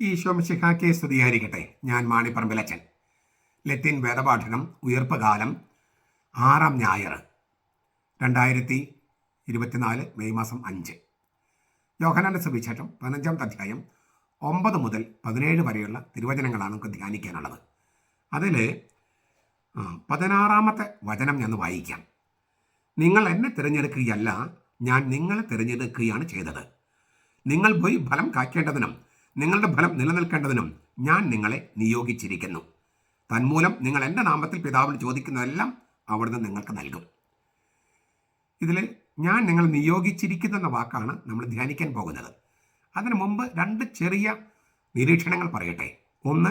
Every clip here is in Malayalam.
ഈശോമിശിഹാക്കെ സ്തുതിയായിരിക്കട്ടെ. ഞാൻ മാണിപ്പറമ്പിലച്ചൻ. ലത്തിൻ വേദപാഠനം ഉയർപ്പ് കാലം ആറാം ഞായർ രണ്ടായിരത്തി ഇരുപത്തിനാല് മെയ് മാസം അഞ്ച്. യോഹനാന്റെ സുവിശേഷം പതിനഞ്ചാമത്തെ അധ്യായം ഒമ്പത് മുതൽ പതിനേഴ് വരെയുള്ള തിരുവചനങ്ങളാണ് നമുക്ക് ധ്യാനിക്കാനുള്ളത്. അതിൽ പതിനാറാമത്തെ വചനം ഞാൻ വായിക്കാം. നിങ്ങൾ എന്നെ തിരഞ്ഞെടുക്കുകയല്ല ഞാൻ നിങ്ങളെ തിരഞ്ഞെടുക്കുകയാണ് ചെയ്തത്. നിങ്ങൾ പോയി ഫലം കായ്ക്കേണ്ടതിനും നിങ്ങളുടെ ഫലം നിലനിൽക്കേണ്ടതിനും ഞാൻ നിങ്ങളെ നിയോഗിച്ചിരിക്കുന്നു. തന്മൂലം നിങ്ങൾ എന്റെ നാമത്തിൽ പിതാവിന് ചോദിക്കുന്നതെല്ലാം അവിടുന്ന് നിങ്ങൾക്ക് നൽകും. ഇതിൽ ഞാൻ നിങ്ങൾ നിയോഗിച്ചിരിക്കുന്നു എന്ന വാക്കാണ് നമ്മൾ ധ്യാനിക്കാൻ പോകുന്നത്. അതിനു മുമ്പ് രണ്ട് ചെറിയ നിരീക്ഷണങ്ങൾ പറയട്ടെ. ഒന്ന്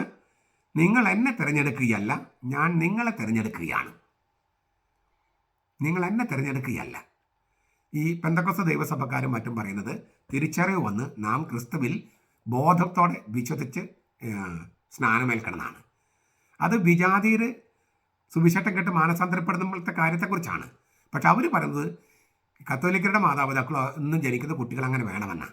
നിങ്ങൾ എന്നെ തിരഞ്ഞെടുക്കുകയല്ല ഞാൻ നിങ്ങളെ തിരഞ്ഞെടുക്കുകയാണ്. നിങ്ങൾ എന്നെ തിരഞ്ഞെടുക്കുകയല്ല. ഈ പെന്തക്കൊസ ദൈവസഭക്കാരും മറ്റും പറയുന്നത് തിരിച്ചറിവ് വന്ന് നാം ക്രിസ്തുവിൽ ബോധത്തോടെ വിശ്വസിച്ച് സ്നാനമേൽക്കണമെന്നാണ് അത് വിജാതിയിൽ സുവിശേഷം കേട്ട് മാനസാന്തരപ്പെടുമ്പോഴത്തെ കാര്യത്തെക്കുറിച്ചാണ്. പക്ഷെ അവർ പറയുന്നത് കത്തോലിക്കരുടെ മാതാപിതാക്കളോ ഒന്നും ജനിക്കുന്ന കുട്ടികൾ അങ്ങനെ വേണമെന്നാണ്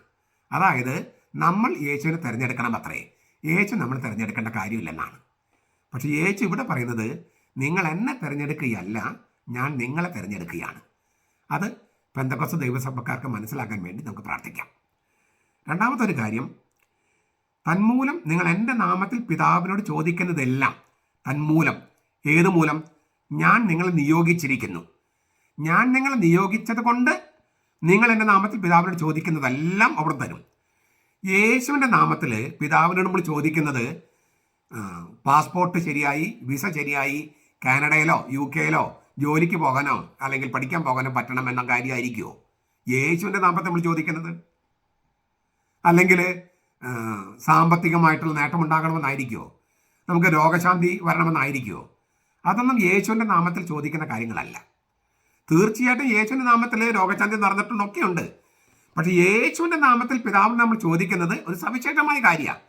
അതായത് നമ്മൾ യേശുവിനെ തിരഞ്ഞെടുക്കണം അത്രേ യേശു നമ്മൾ തിരഞ്ഞെടുക്കേണ്ട കാര്യമില്ലെന്നാണ്. പക്ഷേ യേശു ഇവിടെ പറയുന്നത് നിങ്ങൾ എന്നെ തിരഞ്ഞെടുക്കുകയല്ല ഞാൻ നിങ്ങളെ തിരഞ്ഞെടുക്കുകയാണ്. അത് പെന്തക്കോസ് ദൈവസഭക്കാർക്ക് മനസ്സിലാക്കാൻ വേണ്ടി നമുക്ക് പ്രാർത്ഥിക്കാം. രണ്ടാമത്തെ ഒരു കാര്യം തന്മൂലം നിങ്ങൾ എന്റെ നാമത്തിൽ പിതാവിനോട് ചോദിക്കുന്നതെല്ലാം തന്മൂലം. ഏത് മൂലം? ഞാൻ നിങ്ങളെ നിയോഗിച്ചിരിക്കുന്നു. ഞാൻ നിങ്ങളെ നിയോഗിച്ചത് കൊണ്ട് നിങ്ങൾ എന്റെ നാമത്തിൽ പിതാവിനോട് ചോദിക്കുന്നതെല്ലാം അവിടെ തരും. യേശുവിന്റെ നാമത്തിൽ പിതാവിനോട് നമ്മൾ ചോദിക്കുന്നത് പാസ്പോർട്ട് ശരിയായി വിസ ശരിയായി കാനഡയിലോ യു കെയിലോ ജോലിക്ക് പോകാനോ അല്ലെങ്കിൽ പഠിക്കാൻ പോകാനോ പറ്റണം എന്ന കാര്യമായിരിക്കുമോ യേശുവിന്റെ നാമത്തിൽ നമ്മൾ ചോദിക്കുന്നത്? അല്ലെങ്കിൽ സാമ്പത്തികമായിട്ടുള്ള നേട്ടമുണ്ടാകണമെന്നായിരിക്കുമോ നമുക്ക് രോഗശാന്തി വരണമെന്നായിരിക്കുമോ അതൊന്നും യേശുവിന്റെ നാമത്തിൽ ചോദിക്കുന്ന കാര്യങ്ങളല്ല. തീർച്ചയായിട്ടും യേശുവിന്റെ നാമത്തിൽ രോഗശാന്തി നടന്നിട്ടുണ്ടൊക്കെ ഉണ്ട് പക്ഷേ യേശുവിന്റെ നാമത്തിൽ പിതാവിന് നമ്മൾ ചോദിക്കുന്നത് ഒരു സവിശേഷമായ കാര്യമാണ്.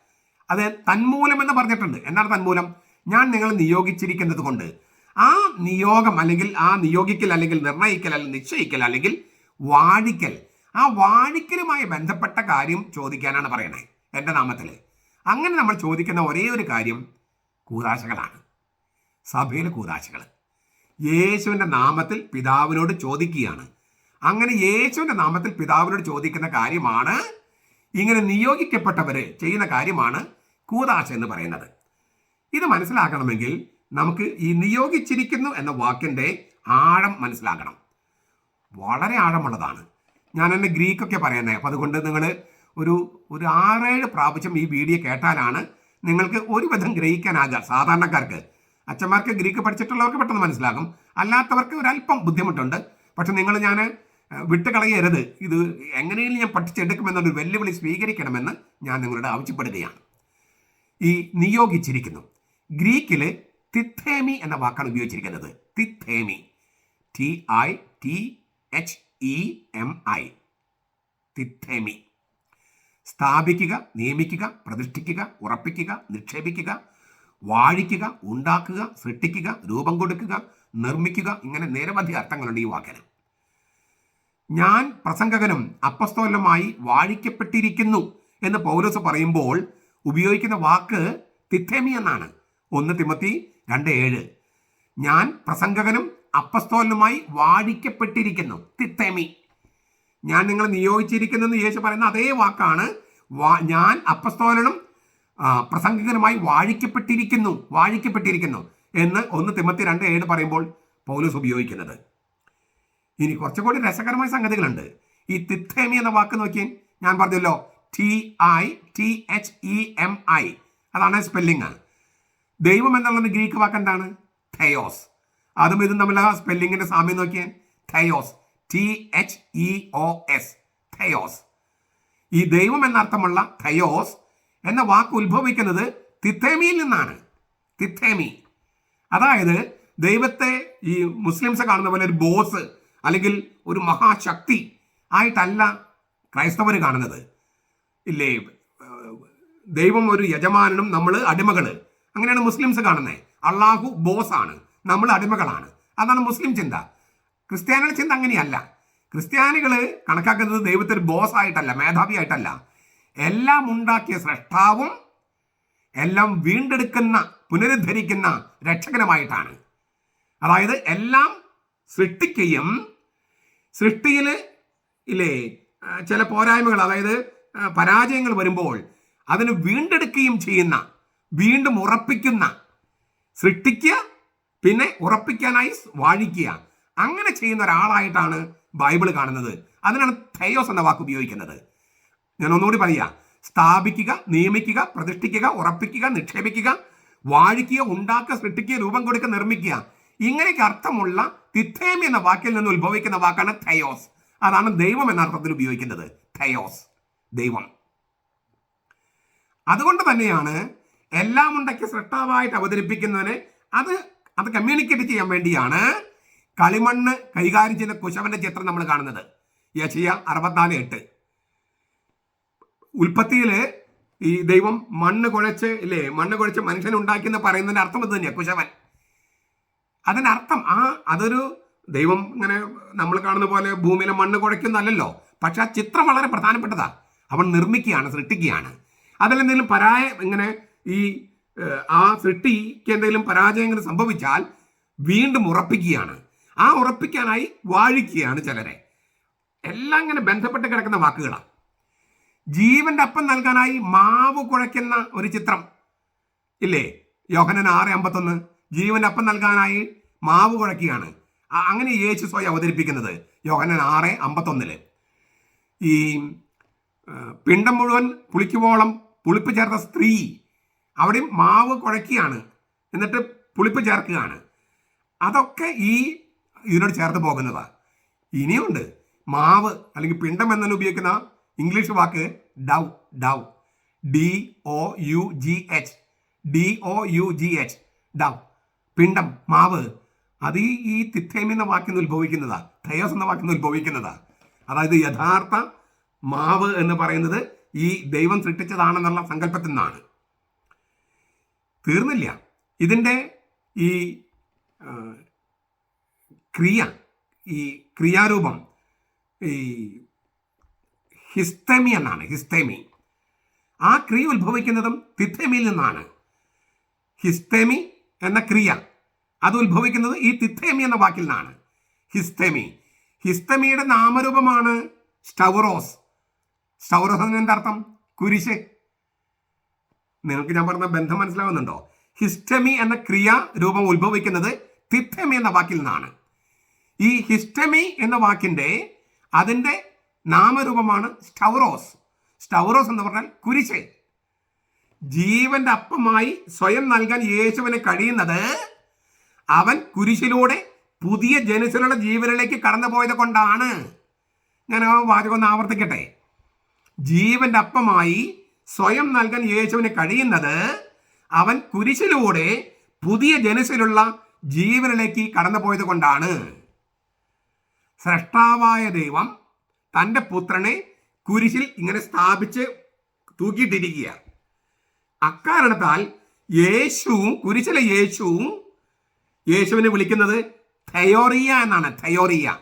അത് തന്മൂലം എന്ന് പറഞ്ഞിട്ടുണ്ട്. എന്താണ് തന്മൂലം? ഞാൻ നിങ്ങൾ നിയോഗിച്ചിരിക്കുന്നത് കൊണ്ട്. ആ നിയോഗം അല്ലെങ്കിൽ ആ നിയോഗിക്കൽ അല്ലെങ്കിൽ നിർണയിക്കൽ അല്ലെങ്കിൽ നിശ്ചയിക്കൽ അല്ലെങ്കിൽ വാഴിക്കൽ. ആ വാഴിക്കലുമായി ബന്ധപ്പെട്ട കാര്യം ചോദിക്കാനാണ് പറയണേ. എന്റെ നാമത്തിൽ അങ്ങനെ നമ്മൾ ചോദിക്കുന്ന ഒരേ ഒരു കാര്യം കൂതാശകളാണ്. സഭയിലെ കൂതാശകൾ യേശുവിന്റെ നാമത്തിൽ പിതാവിനോട് ചോദിക്കുകയാണ്. അങ്ങനെ യേശുവിന്റെ നാമത്തിൽ പിതാവിനോട് ചോദിക്കുന്ന കാര്യമാണ് ഇങ്ങനെ നിയോഗിക്കപ്പെട്ടവർ ചെയ്യുന്ന കാര്യമാണ് കൂതാശ എന്ന് പറയുന്നത്. ഇത് മനസ്സിലാക്കണമെങ്കിൽ നമുക്ക് ഈ നിയോഗിച്ചിരിക്കുന്നു എന്ന വാക്കിന്റെ ആഴം മനസ്സിലാക്കണം. വളരെ ആഴമുള്ളതാണ്. ഞാൻ എന്റെ ഗ്രീക്കൊക്കെ പറയുന്നത് അപ്പം അതുകൊണ്ട് നിങ്ങൾ ഒരു ഒരു ആറേഴ് പ്രാവശ്യം ഈ വീഡിയോ കേട്ടാലാണ് നിങ്ങൾക്ക് ഒരുവിധം ഗ്രഹിക്കാനാകുക. സാധാരണക്കാർക്ക്. അച്ഛന്മാർക്ക് ഗ്രീക്ക് പഠിച്ചിട്ടുള്ളവർക്ക് പെട്ടെന്ന് മനസ്സിലാകും. അല്ലാത്തവർക്ക് ഒരല്പം ബുദ്ധിമുട്ടുണ്ട്. പക്ഷെ നിങ്ങൾ ഞാൻ വിട്ടുകളയരുത്. ഇത് എങ്ങനെയും ഞാൻ പഠിച്ചെടുക്കുമെന്നൊരു വെല്ലുവിളി സ്വീകരിക്കണമെന്ന് ഞാൻ നിങ്ങളോട് ആവശ്യപ്പെടുകയാണ്. ഈ നിയോഗിച്ചിരിക്കുന്നു. ഗ്രീക്കിൽ തിത്തേമി എന്ന വാക്കാണ് ഉപയോഗിച്ചിരിക്കുന്നത്. തിത്തേമി T I T H E M I. തിത്തേമി സ്ഥാപിക്കുക നിയമിക്കുക പ്രതിഷ്ഠിക്കുക ഉറപ്പിക്കുക നിക്ഷേപിക്കുക വാഴിക്കുക ഉണ്ടാക്കുക സൃഷ്ടിക്കുക രൂപം കൊടുക്കുക നിർമ്മിക്കുക ഇങ്ങനെ നിരവധി അർത്ഥങ്ങളുണ്ട് ഈ വാക്കിന് ഞാൻ പ്രസംഗകനും അപ്പസ്തോലമായി വാഴിക്കപ്പെട്ടിരിക്കുന്നു എന്ന് പൗലോസ് പറയുമ്പോൾ ഉപയോഗിക്കുന്ന വാക്ക് തിത്തേമി എന്നാണ്. ഒന്ന് തിമത്തി രണ്ട് ഏഴ്. ഞാൻ പ്രസംഗകനും അപ്പസ്തോലനുമായി വാഴിക്കപ്പെട്ടിരിക്കുന്നു. തിത്തേമി. ഞാൻ നിങ്ങളെ നിയോഗിച്ചിരിക്കുന്നു യേശു പറയുന്ന അതേ വാക്കാണ് ഞാൻ അപ്പസ്തോലനും പ്രസംഗികനുമായി വാഴിക്കപ്പെട്ടിരിക്കുന്നു വാഴിക്കപ്പെട്ടിരിക്കുന്നു എന്ന് ഒന്ന് തിമ്മത്തി രണ്ട് ഏഴ് പറയുമ്പോൾ പൗലൂസ് ഉപയോഗിക്കുന്നത്. ഇനി കുറച്ചുകൂടി രസകരമായ സംഗതികളുണ്ട്. ഈ തിത്തേമി എന്ന വാക്ക് നോക്കിയാൽ ഞാൻ പറഞ്ഞല്ലോ T I T H E M I അതാണ് സ്പെല്ലിങ് ദൈവം എന്നുള്ളത് ഗ്രീക്ക് വാക്ക് എന്താണ് തയോസ് അതും ഇതും തമ്മിൽ സ്പെല്ലിങ്ങിന്റെ സാമ്യം നോക്കിയാൽ തയോസ് ഒ എസ് തയോസ് ഈ ദൈവം എന്നർത്ഥമുള്ള തയോസ് എന്ന വാക്ക് ഉത്ഭവിക്കുന്നത് തിത്തേമിയിൽ നിന്നാണ്. തിത്തേമി. അതായത് ദൈവത്തെ ഈ മുസ്ലിംസ് കാണുന്ന പോലെ ഒരു ബോസ് അല്ലെങ്കിൽ ഒരു മഹാശക്തി ആയിട്ടല്ല ക്രൈസ്തവർ കാണുന്നത്. ഇല്ലേ? ദൈവം ഒരു യജമാനനും നമ്മൾ അടിമകൾ അങ്ങനെയാണ് മുസ്ലിംസ് കാണുന്നത്. അള്ളാഹു ആണ്. നമ്മൾ അടിമകളാണ്. അതാണ് മുസ്ലിം ചിന്ത. ക്രിസ്ത്യാനികളുടെ ചിന്ത അങ്ങനെയല്ല. ക്രിസ്ത്യാനികൾ കണക്കാക്കുന്നത് ദൈവത്തെ ഒരു ബോസ് ആയിട്ടല്ല മേധാവി ആയിട്ടല്ല എല്ലാം ഉണ്ടാക്കിയ സൃഷ്ടാവും എല്ലാം വീണ്ടെടുക്കുന്ന പുനരുദ്ധരിക്കുന്ന രക്ഷകനുമായിട്ടാണ്. അതായത് എല്ലാം സൃഷ്ടിക്കുകയും സൃഷ്ടിയിൽ ഇല്ലേ ചില പോരായ്മകൾ അതായത് പരാജയങ്ങൾ വരുമ്പോൾ അതിന് വീണ്ടെടുക്കുകയും ചെയ്യുന്ന വീണ്ടും ഉറപ്പിക്കുന്ന സൃഷ്ടിക്കുക പിന്നെ ഉറപ്പിക്കാനായി വാഴിക്കുക. അങ്ങനെ ചെയ്യുന്ന ഒരാളായിട്ടാണ് ബൈബിൾ കാണുന്നത്. അതിനാണ് തയോസ് എന്ന വാക്ക് ഉപയോഗിക്കുന്നത്. ഞാൻ ഒന്നുകൂടി പറയാ. സ്ഥാപിക്കുക നിയമിക്കുക പ്രതിഷ്ഠിക്കുക ഉറപ്പിക്കുക നിക്ഷേപിക്കുക വാഴിക്കുക ഉണ്ടാക്കുക സൃഷ്ടിക്കുക രൂപം കൊടുക്കുക നിർമ്മിക്കുക. ഇങ്ങനെയൊക്കെ അർത്ഥമുള്ള തിഥേം എന്ന വാക്കിൽ നിന്ന് ഉത്ഭവിക്കുന്ന വാക്കാണ് തെയോസ് അതാണ് ദൈവം എന്ന അർത്ഥത്തിൽ ഉപയോഗിക്കുന്നത്. തെയോസ് ദൈവം. അതുകൊണ്ട് തന്നെയാണ് എല്ലാം ഉണ്ടാക്കി സൃഷ്ടാവായിട്ട് അവതരിപ്പിക്കുന്നതിന് അത് അത് കമ്മ്യൂണിക്കേറ്റ് ചെയ്യാൻ വേണ്ടിയാണ് കളിമണ്ണ് കൈകാര്യം ചെയ്യുന്ന കുശവന്റെ ചിത്രം നമ്മൾ കാണുന്നത്. യശയ അറുപത്തിനാല് എട്ട്. ഉൽപ്പത്തിയിൽ ഈ ദൈവം മണ്ണ് കുഴച്ച് ഇല്ലേ മണ്ണ് കുഴച്ച് മനുഷ്യൻ ഉണ്ടാക്കിയെന്ന് പറയുന്നതിന്റെ അർത്ഥം ഇത് തന്നെയാണ് കുശവൻ. അതിനർത്ഥം ആ അതൊരു ദൈവം ഇങ്ങനെ നമ്മൾ കാണുന്ന പോലെ ഭൂമിയിലെ മണ്ണ് കുഴയ്ക്കുന്നല്ലോ പക്ഷെ ആ ചിത്രം വളരെ പ്രധാനപ്പെട്ടതാ. അവൻ നിർമ്മിക്കുകയാണ് സൃഷ്ടിക്കുകയാണ്. അതിലെന്തെങ്കിലും പരായ ഇങ്ങനെ ഈ ആ സൃഷ്ടിക്ക് എന്തെങ്കിലും പരാജയങ്ങൾ സംഭവിച്ചാൽ വീണ്ടും ഉറപ്പിക്കുകയാണ്. ആ ഉറപ്പിക്കാനായി വാഴിക്കുകയാണ് ചിലരെ. എല്ലാം ഇങ്ങനെ ബന്ധപ്പെട്ട് കിടക്കുന്ന വാക്കുകളാണ് ജീവന്റെ അപ്പം നൽകാനായി മാവ് കുഴയ്ക്കുന്ന ഒരു ചിത്രം. ഇല്ലേ? യോഹനൻ ആറ് അമ്പത്തൊന്ന്. ജീവന്റെ അപ്പം നൽകാനായി മാവ് കുഴക്കുകയാണ് അങ്ങനെ യേശു സ്വയം അവതരിപ്പിക്കുന്നത് യോഹനൻ ആറ് അമ്പത്തൊന്നിൽ. ഈ പിണ്ടം മുഴുവൻ പുളിക്കുവോളം പുളിപ്പ് ചേർത്ത സ്ത്രീ അവിടെയും മാവ് കുഴക്കുകയാണ് എന്നിട്ട് പുളിപ്പ് ചേർക്കുകയാണ്. അതൊക്കെ ഈ ഇതിനോട് ചേർത്ത് പോകുന്നതാ. ഇനിയുണ്ട് മാവ് അല്ലെങ്കിൽ പിണ്ടം എന്നതിന് ഉപയോഗിക്കുന്ന ഇംഗ്ലീഷ് വാക്ക് dough dough D O U G H D O U G H dough പിണ്ടം മാവ്. അത് ഈ തിത്തേമി എന്ന വാക്കിൽ നിന്ന് ഉത്ഭവിക്കുന്നതാ. തയോസ് എന്ന വാക്കിൽ നിന്ന് ഉത്ഭവിക്കുന്നതാ. അതായത് യഥാർത്ഥ മാവ് എന്ന് പറയുന്നത് ഈ ദൈവം സൃഷ്ടിച്ചതാണെന്നുള്ള സങ്കല്പത്തിൽ നിന്നാണ്. തീർന്നില്ല. ഇതിന്റെ ഈ ക്രിയ ഈ ക്രിയാരൂപം ഈ ഹിസ്തമി എന്നാണ് ഹിസ്തമി. ആ ക്രിയ ഉത്ഭവിക്കുന്നതും തിഥമിയിൽ നിന്നാണ്. ഹിസ്തമി എന്ന ക്രിയ അത് ഉത്ഭവിക്കുന്നത് ഈ തിഥേമി എന്ന വാക്കിൽ നിന്നാണ്. ഹിസ്തമി. ഹിസ്തമിയുടെ നാമരൂപമാണ് സ്റ്റൗറോസ്. സ്റ്റൗറോസ് എന്ന് എന്താ അർത്ഥം? കുരിശ്. നിങ്ങൾക്ക് ഞാൻ പറഞ്ഞ ബന്ധം മനസ്സിലാവുന്നുണ്ടോ? ഹിസ്റ്റമി എന്ന ക്രിയ രൂപം ഉത്ഭവിക്കുന്നത് തിഥമി എന്ന വാക്കിൽ നിന്നാണ്. ഈ ഹിസ്റ്റമി എന്ന വാക്കിന്റെ അതിന്റെ നാമരൂപമാണ് സ്റ്റൗറോസ്. സ്റ്റൗറോസ് എന്ന് പറഞ്ഞാൽ കുരിശ്. ജീവന്റെ അപ്പമായി സ്വയം നൽകാൻ യേശുവിന് കഴിയുന്നത് അവൻ കുരിശിലൂടെ പുതിയ ജനുസിലുള്ള ജീവനിലേക്ക് കടന്നു പോയത് കൊണ്ടാണ്. ഞാൻ ആ വാചകം ഒന്ന് ആവർത്തിക്കട്ടെ. ജീവന്റെ അപ്പമായി സ്വയം നൽകാൻ യേശുവിന് കഴിയുന്നത് അവൻ കുരിശിലൂടെ പുതിയ ജനുസിലുള്ള ജീവനിലേക്ക് കടന്നു പോയത് കൊണ്ടാണ്. സ്രഷ്ടാവായ ദൈവം തന്റെ പുത്രനെ കുരിശിൽ ഇങ്ങനെ സ്ഥാപിച്ച് തൂക്കിയിട്ടിരിക്കുക അക്കാരണത്താൽ യേശുവും കുരിശിലെ യേശുവും യേശുവിനെ വിളിക്കുന്നത് തയോറിയ എന്നാണ്. തയോറിയ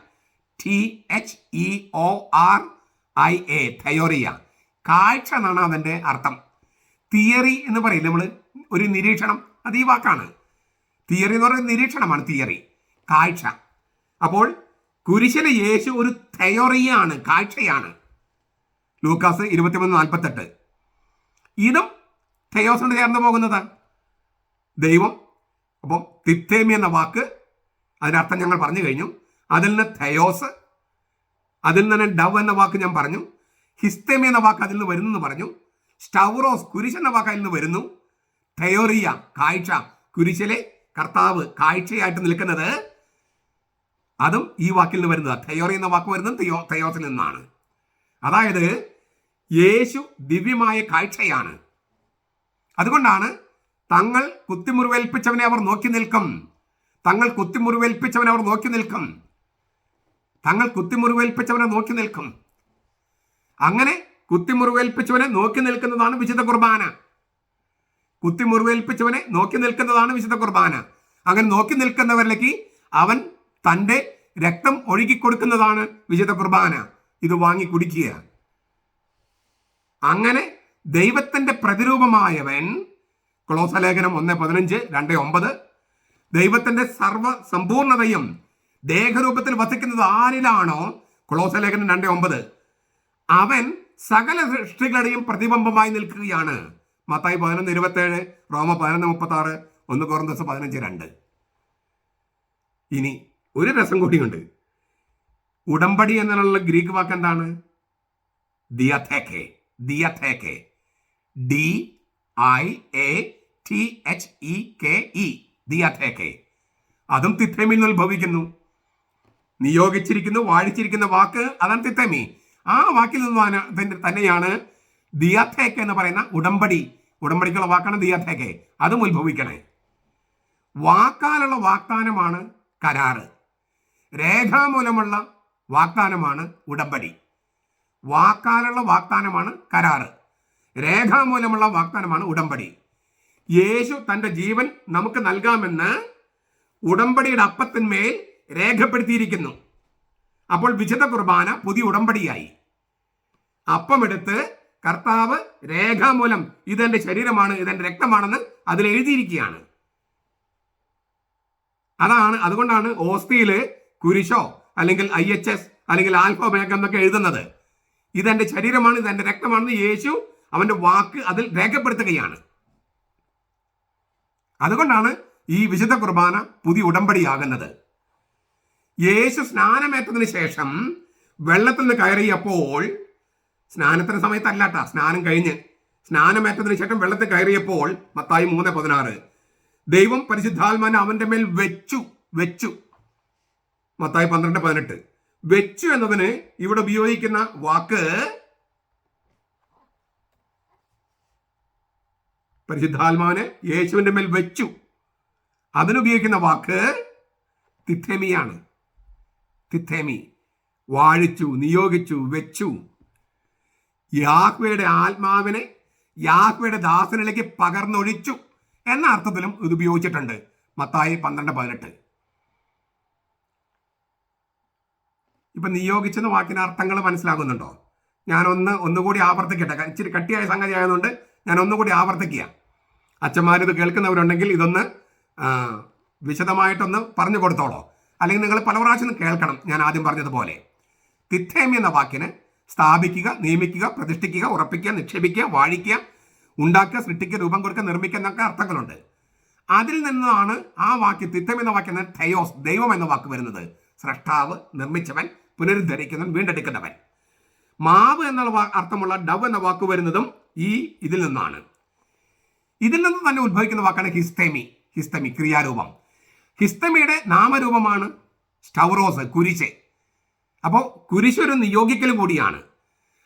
T H E O R I A. തയോറിയ കാഴ്ച എന്നാണ് അതിന്റെ അർത്ഥം. തിയറി എന്ന് പറയും നമ്മൾ ഒരു നിരീക്ഷണം. അത് ഈ വാക്കാണ്. തിയറി എന്ന് പറയുന്നത് നിരീക്ഷണമാണ്. തിയറി. കാഴ്ച. അപ്പോൾ കുരിശിലെ യേശു ഒരു തെയോറിയാണ് കാഴ്ചയാണ്. ലൂക്കാസ് ഇരുപത്തിമൂന്ന് നാൽപ്പത്തെട്ട്. ഇതും തെയോസിനോട് ചേർന്ന് പോകുന്നത്. ദൈവം അപ്പം തിത്തേമി എന്ന വാക്ക് അതിനർത്ഥം ഞങ്ങൾ പറഞ്ഞു കഴിഞ്ഞു. അതിൽ നിന്ന് തെയോസ് അതിൽ നിന്ന് ഡവ് എന്ന വാക്ക് ഞാൻ പറഞ്ഞു. ഹിസ്തേമി എന്ന വാക്ക് അതിൽ നിന്ന് വരുന്നു പറഞ്ഞു. സ്റ്റൗറോസ് കുരിശ് എന്ന വാക്ക് അതിൽ നിന്ന് വരുന്നു. തെയോറിയ കാഴ്ച കുരിശിലെ കർത്താവ് കാഴ്ചയായിട്ട് നിൽക്കുന്നത് അതും ഈ വാക്കിൽ നിന്ന് വരുന്നത്. തയ്യോറി എന്ന വാക്ക് വരുന്നത് തയ്യോ തയ്യോത്തിൽ നിന്നാണ്. അതായത് യേശു ദിവ്യമായ കാഴ്ചയാണ്. അതുകൊണ്ടാണ് തങ്ങൾ കുത്തിമുറിവേൽപ്പിച്ചവനെ അവർ നോക്കി നിൽക്കും. തങ്ങൾ കുത്തിമുറിവേൽപ്പിച്ചവനെ അവർ നോക്കി നിൽക്കും. തങ്ങൾ കുത്തിമുറിവേൽപ്പിച്ചവനെ നോക്കി നിൽക്കും. അങ്ങനെ കുത്തിമുറിവേൽപ്പിച്ചവനെ നോക്കി നിൽക്കുന്നതാണ് വിശുദ്ധ കുർബാന. കുത്തിമുറിവേൽപ്പിച്ചവനെ നോക്കി നിൽക്കുന്നതാണ് വിശുദ്ധ കുർബാന. അങ്ങനെ നോക്കി നിൽക്കുന്നവരിലേക്ക് അവൻ തന്റെ രക്തം ഒഴുകിക്കൊടുക്കുന്നതാണ് വിശുദ്ധ കുർബാന. ഇത് വാങ്ങി കുടിക്കുക. അങ്ങനെ ദൈവത്തിന്റെ പ്രതിരൂപമായവൻ ക്ലോസലേഖനം ഒന്ന് പതിനഞ്ച് രണ്ട് ഒമ്പത് ദൈവത്തിന്റെ സർവ സമ്പൂർണതയും ദേഹരൂപത്തിൽ വസിക്കുന്നത് ആരിലാണോ? ക്ലോസലേഖനം രണ്ട് ഒമ്പത്. അവൻ സകല സൃഷ്ടികളുടെയും പ്രതിബിംബമായി നിൽക്കുകയാണ്. മത്തായി പതിനൊന്ന് ഇരുപത്തേഴ് റോമ പതിനൊന്ന് മുപ്പത്തി ആറ് ഒന്ന് കുറന്തസ് പതിനഞ്ച് രണ്ട്. ഇനി ഒരു രസം കൂടിയുണ്ട്. ഉടമ്പടി എന്നുള്ള ഗ്രീക്ക് വാക്ക് എന്താണ്? ദിയഥേക്കെ ദിയഥേക്കെ D I A T H E K E. ദിയഥേക്കെ അതും തിത്തേമിൽ നിന്ന് ഉത്ഭവിക്കുന്നു. നിയോഗിച്ചിരിക്കുന്നു വാഴിച്ചിരിക്കുന്ന വാക്ക് അതാണ് തിത്തേമി. ആ വാക്കിൽ നിന്ന് തന്നെ- തന്നെയാണ് ദിയാഥേക്ക് എന്ന് പറയുന്ന ഉടമ്പടി. ഉടമ്പടിക്കുള്ള വാക്കാണ് ദിയാഥേക്ക് അതും ഉത്ഭവിക്കണേ. വാക്കാലുള്ള വാഗ്ദാനമാണ് കരാറ്. രേഖാമൂലമുള്ള വാഗ്ദാനമാണ് ഉടമ്പടി. വാക്കാലുള്ള വാഗ്ദാനമാണ് കരാറ്. രേഖാമൂലമുള്ള വാഗ്ദാനമാണ് ഉടമ്പടി. യേശു തന്റെ ജീവൻ നമുക്ക് നൽകാമെന്ന് ഉടമ്പടിയുടെ അപ്പത്തിന്മേൽ രേഖപ്പെടുത്തിയിരിക്കുന്നു. അപ്പോൾ വിശുദ്ധ കുർബാന പുതിയ ഉടമ്പടിയായി. അപ്പമെടുത്ത് കർത്താവ് രേഖാമൂലം ഇതെന്റെ ശരീരമാണ് ഇതെന്റെ രക്തമാണെന്ന് അതിൽ എഴുതിയിരിക്കുകയാണ് അതാണ് അതുകൊണ്ടാണ് ഓസ്തിയിൽ കുരിശോ അല്ലെങ്കിൽ ഐ എച്ച് എസ് അല്ലെങ്കിൽ ആൽഫോ ബാങ്ക് എന്നൊക്കെ എഴുതുന്നത്. ഇതെന്റെ ശരീരമാണ് ഇതെന്റെ രക്തമാണെന്ന് യേശു അവന്റെ വാക്ക് അതിൽ രേഖപ്പെടുത്തുകയാണ്. അതുകൊണ്ടാണ് ഈ വിശുദ്ധ കുർബാന പുതിയ ഉടമ്പടിയാകുന്നത്. യേശു സ്നാനമേറ്റതിന് ശേഷം വെള്ളത്തിൽ നിന്ന് കയറിയപ്പോൾ സ്നാനത്തിന് സമയത്തല്ലാട്ട സ്നാനം കഴിഞ്ഞ്. സ്നാനമേറ്റതിന് ശേഷം വെള്ളത്തിൽ കയറിയപ്പോൾ മത്തായി മൂന്ന് പതിനാറ് ദൈവം പരിശുദ്ധാത്മാനെ അവന്റെ മേൽ വെച്ചു വെച്ചു. മത്തായി പന്ത്രണ്ട് പതിനെട്ട്. വെച്ചു എന്നതിന് ഇവിടെ ഉപയോഗിക്കുന്ന വാക്ക് പരിശുദ്ധാത്മാവിനെ യേശുവിന്റെ മേൽ വെച്ചു. അതിനുപയോഗിക്കുന്ന വാക്ക് തിഥേമിയാണ്. തിഥേമി. വാഴിച്ചു നിയോഗിച്ചു വെച്ചു. യാഹ്വയുടെ ആത്മാവിനെ യാഹ്വയുടെ ദാസനിലേക്ക് പകർന്നൊഴിച്ചു എന്ന അർത്ഥത്തിലും ഇത് ഉപയോഗിച്ചിട്ടുണ്ട്. മത്തായി പന്ത്രണ്ട് പതിനെട്ട്. ഇപ്പൊ നിയോഗിച്ചെന്ന വാക്കിന് അർത്ഥങ്ങൾ മനസ്സിലാകുന്നുണ്ടോ? ഞാനൊന്ന് ഒന്നുകൂടി ആവർത്തിക്കട്ടെ. ഇച്ചിരി കട്ടിയായ സംഗതി ആയതുകൊണ്ട് ഞാൻ ഒന്നുകൂടി ആവർത്തിക്കുക. അച്ഛന്മാരിത് കേൾക്കുന്നവരുണ്ടെങ്കിൽ ഇതൊന്ന് വിശദമായിട്ടൊന്ന് പറഞ്ഞു കൊടുത്തോളോ. അല്ലെങ്കിൽ നിങ്ങൾ പല പ്രാവശ്യം കേൾക്കണം ഞാൻ ആദ്യം പറഞ്ഞതുപോലെ. തിത്തേമി എന്ന വാക്കിന് സ്ഥാപിക്കുക നിയമിക്കുക പ്രതിഷ്ഠിക്കുക ഉറപ്പിക്കുക നിക്ഷേപിക്കുക വാഴിക്കുക ഉണ്ടാക്കുക സൃഷ്ടിക്കുക രൂപം കൊടുക്കുക നിർമ്മിക്കുക എന്നൊക്കെ അർത്ഥങ്ങളുണ്ട്. അതിൽ നിന്നാണ് ആ വാക്ക് തിത്തം എന്ന വാക്ക് തെയോസ് ദൈവം എന്ന വാക്ക് വരുന്നത്. സ്രഷ്ടാവ് നിർമ്മിച്ചവൻ പുനരുദ്ധരിക്കുന്നവൻ വീണ്ടെടുക്കുന്നവൻ. മാവ് എന്നുള്ള അർത്ഥമുള്ള ഡവ് എന്ന വാക്ക് വരുന്നതും ഈ ഇതിൽ നിന്നാണ്. ഇതിൽ നിന്ന് തന്നെ ഉത്ഭവിക്കുന്ന വാക്കാണ് ഹിസ്തമി. ഹിസ്തമി ക്രിയാരൂപം. ഹിസ്തമിയുടെ നാമരൂപമാണ് സ്റ്റൗറോസ് കുരിശ്. അപ്പോൾ കുരിശ് ഒരു നിയോഗിക്കൽ കൂടിയാണ്.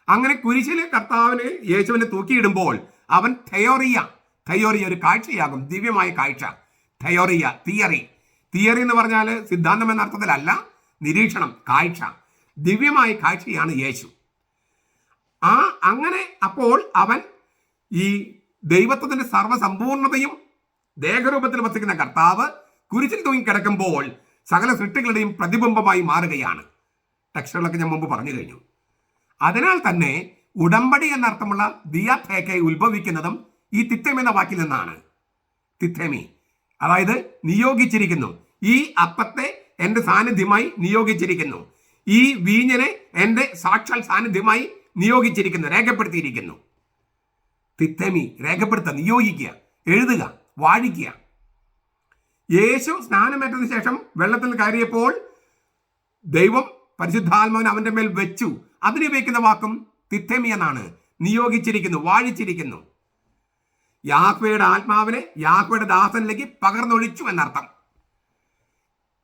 അങ്ങനെ കുരിശിൽ കർത്താവിന് യേശുവിനെ തൂക്കിയിടുമ്പോൾ അവൻ തെയോറിയ തെയോറിയ ഒരു കാഴ്ചയാകും ദിവ്യമായ കാഴ്ച. തെയോറിയ തിയറി. തിയറി എന്ന് പറഞ്ഞാൽ സിദ്ധാന്തം എന്ന അർത്ഥത്തിലല്ല നിരീക്ഷണം കാഴ്ച. ദിവ്യമായ കാഴ്ചയാണ് യേശു. ആ അങ്ങനെ അപ്പോൾ അവൻ ഈ ദൈവത്വത്തിന്റെ സർവസമ്പൂർണതയും ദേഹരൂപത്തിൽ വസിക്കുന്ന കർത്താവ് കുരിശിൽ തൂങ്ങിക്കിടക്കുമ്പോൾ സകല സൃഷ്ടികളുടെയും പ്രതിബിംബമായി മാറുകയാണ്. ടെക്സ്റ്റുകളൊക്കെ ഞാൻ മുമ്പ് പറഞ്ഞു കഴിഞ്ഞു. അതിനാൽ തന്നെ ഉടമ്പടി എന്നർത്ഥമുള്ള ദിയാഥേക്കെ ഉത്ഭവിക്കുന്നതും ഈ തിത്തേം എന്ന വാക്കിൽ നിന്നാണ്. തിത്തേമി അതായത് നിയോഗിച്ചിരിക്കുന്നു. ഈ അപ്പത്തെ എന്റെ സാന്നിധ്യമായി നിയോഗിച്ചിരിക്കുന്നു. ഈ വീഞ്ഞനെ എന്റെ സാക്ഷാൽ സാന്നിധ്യമായി നിയോഗിച്ചിരിക്കുന്നു രേഖപ്പെടുത്തിയിരിക്കുന്നു. തിത്തമി രേഖപ്പെടുത്തുക നിയോഗിക്കുക എഴുതുക വാഴിക്കുക. യേശു സ്നാനമേറ്റതിനു ശേഷം വെള്ളത്തിൽ കയറിയപ്പോൾ ദൈവം പരിശുദ്ധാത്മാവിനെ അവന്റെ മേൽ വെച്ചു. അതിന് ഉപയോഗിക്കുന്ന വാക്കും തിത്തമി എന്നാണ്. നിയോഗിച്ചിരിക്കുന്നു വാഴിച്ചിരിക്കുന്നു. യാഹ്വയുടെ ആത്മാവിനെ യാഹ്വയുടെ ദാസനിലേക്ക് പകർന്നൊഴിച്ചു എന്നർത്ഥം.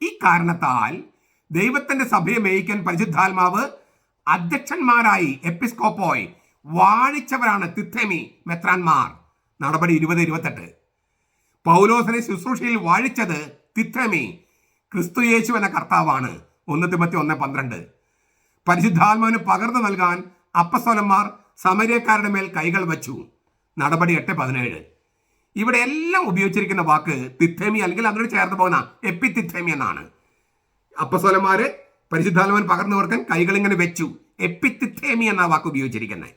ഈ കാരണത്താൽ ദൈവത്തിന്റെ സഭയെ മേയിക്കാൻ പരിശുദ്ധാത്മാവ് അധ്യക്ഷന്മാരായി എപ്പിസ്കോപ്പോയി വാഴിച്ചവരാണ് തിത്തേമി മെത്രാൻമാർ നടപടി ഇരുപത് ഇരുപത്തെട്ട്. പൗലോസിനെ ശുശ്രൂഷയിൽ വാഴിച്ചത് തിത്തേമി ക്രിസ്തു യേശു എന്ന കർത്താവാണ്. ഒന്ന് തിമത്തി ഒന്ന് പന്ത്രണ്ട്. പരിശുദ്ധാത്മാവിന് പകർന്നു നൽകാൻ അപ്പസ്വലന്മാർ സമരക്കാരുടെ മേൽ കൈകൾ വച്ചു. നടപടി എട്ട് പതിനേഴ്. ഇവിടെ എല്ലാം ഉപയോഗിച്ചിരിക്കുന്ന വാക്ക് തിത്തേമി അല്ലെങ്കിൽ അതിനോട് ചേർന്ന് പോകുന്ന എപ്പി തിത്തേമി എന്നാണ്. അപ്പസ്വലന്മാര് പരിശുദ്ധാത്മാവൻ പകർന്നവർക്കൻ കൈകളിങ്ങനെ വെച്ചു. എപ്പിത്തിത്തേമി എന്ന വാക്ക് ഉപയോഗിച്ചിരിക്കുന്നത്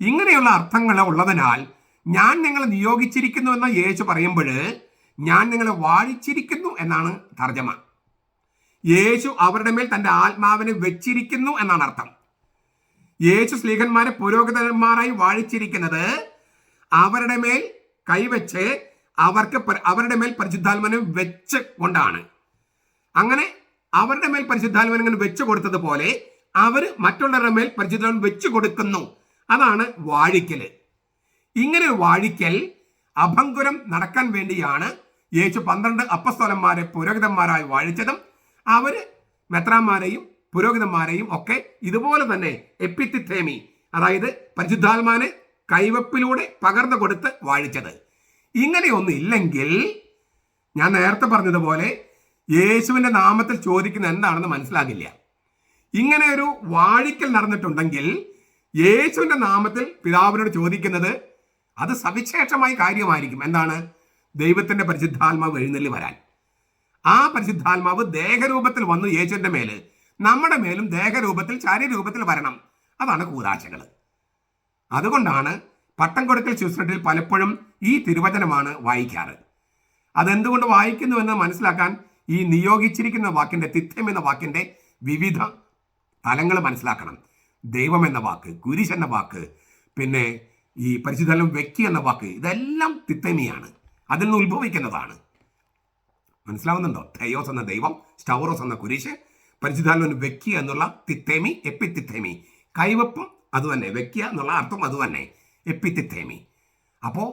ഇങ്ങനെയുള്ള അർത്ഥങ്ങൾ ഉള്ളതിനാൽ ഞാൻ നിങ്ങളെ നിയോഗിച്ചിരിക്കുന്നു എന്ന് യേശു പറയുമ്പോൾ ഞാൻ നിങ്ങളെ വാഴിച്ചിരിക്കുന്നു എന്നാണ് തർജമ. യേശു അവരുടെ മേൽ തന്റെ ആത്മാവിനെ വെച്ചിരിക്കുന്നു എന്നാണ് അർത്ഥം. യേശു സ്ലീഹന്മാരെ പുരോഹിതന്മാരായി വാഴിച്ചിരിക്കുന്നത് അവരുടെ മേൽ കൈവച്ച് അവർക്ക് അവരുടെ മേൽ പരിശുദ്ധാത്മനെ വെച്ച് കൊണ്ടാണ്. അങ്ങനെ അവരുടെ മേൽ പരിശുദ്ധാത്മനെ ഇങ്ങനെ വെച്ച് കൊടുത്തതുപോലെ അവർ മറ്റുള്ളവരുടെ മേൽ പരിശുദ്ധാത്മൻ വെച്ച് കൊടുക്കുന്നു. അതാണ് വാഴിക്കൽ ഇങ്ങനെ വാഴിക്കൽ അഭംഗുരം നടക്കാൻ വേണ്ടിയാണ് യേശു പന്ത്രണ്ട് അപ്പസ്തോലന്മാരെ പുരോഹിതന്മാരായി വാഴിച്ചതും അവർ മെത്രാന്മാരെയും പുരോഹിതന്മാരെയും ഒക്കെ ഇതുപോലെ തന്നെ എപ്പിത്തിത്തേമി അതായത് പരിശുദ്ധാത്മാനെ കൈവപ്പിലൂടെ പകർന്നു കൊടുത്ത് വാഴിച്ചത്. ഇങ്ങനെയൊന്നും ഇല്ലെങ്കിൽ ഞാൻ നേരത്തെ പറഞ്ഞതുപോലെ യേശുവിന്റെ നാമത്തിൽ ചോദിക്കുന്ന എന്താണെന്ന് മനസ്സിലാകില്ല. ഇങ്ങനെ ഒരു വാഴിക്കൽ നടന്നിട്ടുണ്ടെങ്കിൽ യേശുവിന്റെ നാമത്തിൽ പിതാവിനോട് ചോദിക്കുന്നത് അത് സവിശേഷമായ കാര്യമായിരിക്കും. എന്താണ്? ദൈവത്തിന്റെ പരിശുദ്ധാത്മാവ് എഴുന്നള്ളി വരാൻ. ആ പരിശുദ്ധാത്മാവ് ദേഹരൂപത്തിൽ വന്ന് യേശുവിന്റെ മേൽ. നമ്മുടെ മേലും ദേഹരൂപത്തിൽ ശാരീരൂപത്തിൽ വരണം. അതാണ് കൂതാശകൾ അതുകൊണ്ടാണ് പട്ടം കൊടുക്കൽ ശുശ്രൂഷയിൽ പലപ്പോഴും ഈ തിരുവചനമാണ് വായിക്കാറ്. അതെന്തുകൊണ്ട് വായിക്കുന്നുവെന്ന് മനസ്സിലാക്കാൻ ഈ നിയോഗിച്ചിരിക്കുന്ന വാക്കിന്റെ തിത്തം എന്ന വാക്കിന്റെ വിവിധ തലങ്ങൾ മനസ്സിലാക്കണം. ദൈവം എന്ന വാക്ക് കുരിശ് എന്ന വാക്ക് പിന്നെ ഈ പരിശുദ്ധലം വ്യക്തി എന്ന വാക്ക് ഇതെല്ലാം തിത്തമിയാണ് അതിൽ നിന്ന് ഉത്ഭവിക്കുന്നതാണ്. മനസ്സിലാവുന്നുണ്ടോ? തയോസ് എന്ന ദൈവം സ്റ്റൗറോസ് എന്ന കുരിശ് പരിശുദ്ധാത്മന് വെക്കി എന്നുള്ള തിത്തേമി എപ്പിത്തിത്തേമി കൈവപ്പം അതുതന്നെ വെക്കിയ എന്നുള്ള അർത്ഥം അതുതന്നെ എപ്പിത്തിത്തേമി അപ്പോൾ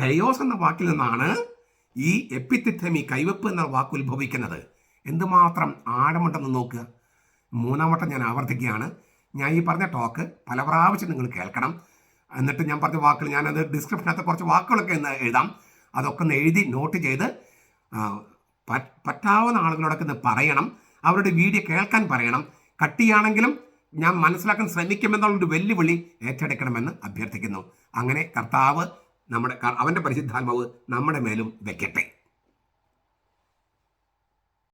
തയോസ് എന്ന വാക്കിൽ നിന്നാണ് ഈ എപ്പിത്തിത്തമി കൈവപ്പ് എന്ന വാക്ക് ഉത്ഭവിക്കുന്നത്. എന്തുമാത്രം ആഴമുണ്ടെന്ന് നോക്കുക. മൂന്നാം വട്ടം ഞാൻ ആവർത്തിക്കുകയാണ്. ഞാൻ ഈ പറഞ്ഞ ടോക്ക് പല പ്രാവശ്യം നിങ്ങൾ കേൾക്കണം. എന്നിട്ട് ഞാൻ പറഞ്ഞ വാക്കുകൾ ഞാനത് ഡിസ്ക്രിപ്ഷനകത്ത് കുറച്ച് വാക്കുകളൊക്കെ ഒന്ന് എഴുതാം. അതൊക്കെ ഒന്ന് എഴുതി നോട്ട് ചെയ്ത് പറ്റാവുന്ന ആളുകളോടൊക്കെ ഒന്ന് പറയണം. അവരുടെ വീഡിയോ കേൾക്കാൻ പറയണം. കട്ടിയാണെങ്കിലും ഞാൻ മനസ്സിലാക്കാൻ ശ്രമിക്കുമെന്നുള്ളൊരു വെല്ലുവിളി ഏറ്റെടുക്കണമെന്ന് അഭ്യർത്ഥിക്കുന്നു. അങ്ങനെ കർത്താവ് നമ്മുടെ അവന്റെ പരിശുദ്ധാത്മാവ് നമ്മുടെ മേലും വെക്കട്ടെ.